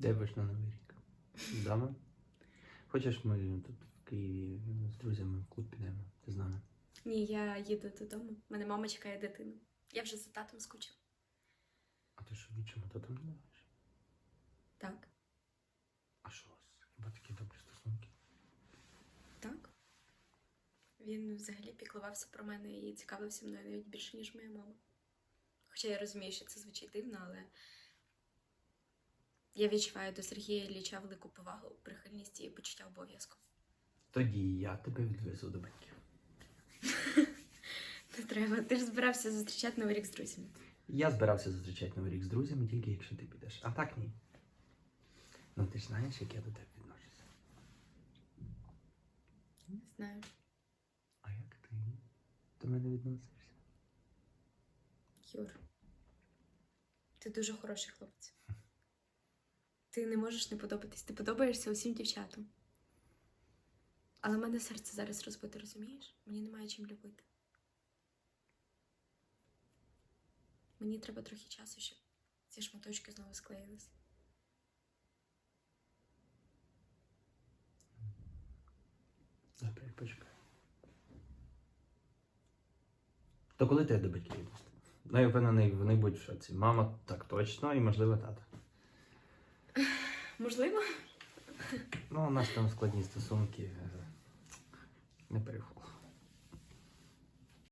Де будеш на Новий рік? Вдома? Хочеш, ми тут в Києві з друзями в клуб підемо? Ти з нами? Ні, я їду додому. Мене мама чекає дитину. Я вже за татом скучила. А ти що нічому то там не знаєш? Так, А що у вас? Хіба такі добрі стосунки? так. Він взагалі піклувався про мене і цікавився мною навіть більше, ніж моя мама. Хоча я розумію, що це звучить дивно, але я відчуваю до Сергія Ілліча велику повагу, прихильність і почуття обов'язку. Тоді я тебе відвезу до батьків. Не треба, ти ж збирався зустрічати Новий рік з друзями. Я збирався зустрічати Новий рік з друзями, тільки якщо ти підеш. А так ні. Ну ти ж знаєш, як я до тебе відношуся. Не знаю. А як ти до мене відносишся? Юр, ти дуже хороший хлопець. Ти не можеш не подобатись, ти подобаєшся усім дівчатам. Але в мене серце зараз розбите, розумієш? Мені немає чим любити. Мені треба трохи часу, щоб ці шматочки знову склеїлися. Добре, я почекаю. То коли ти до батьків відвезти? Ну, вони будуть в шоці. Мама так точно і, можливо, тата. Можливо? Ну, у нас там складні стосунки. е, Не переховую.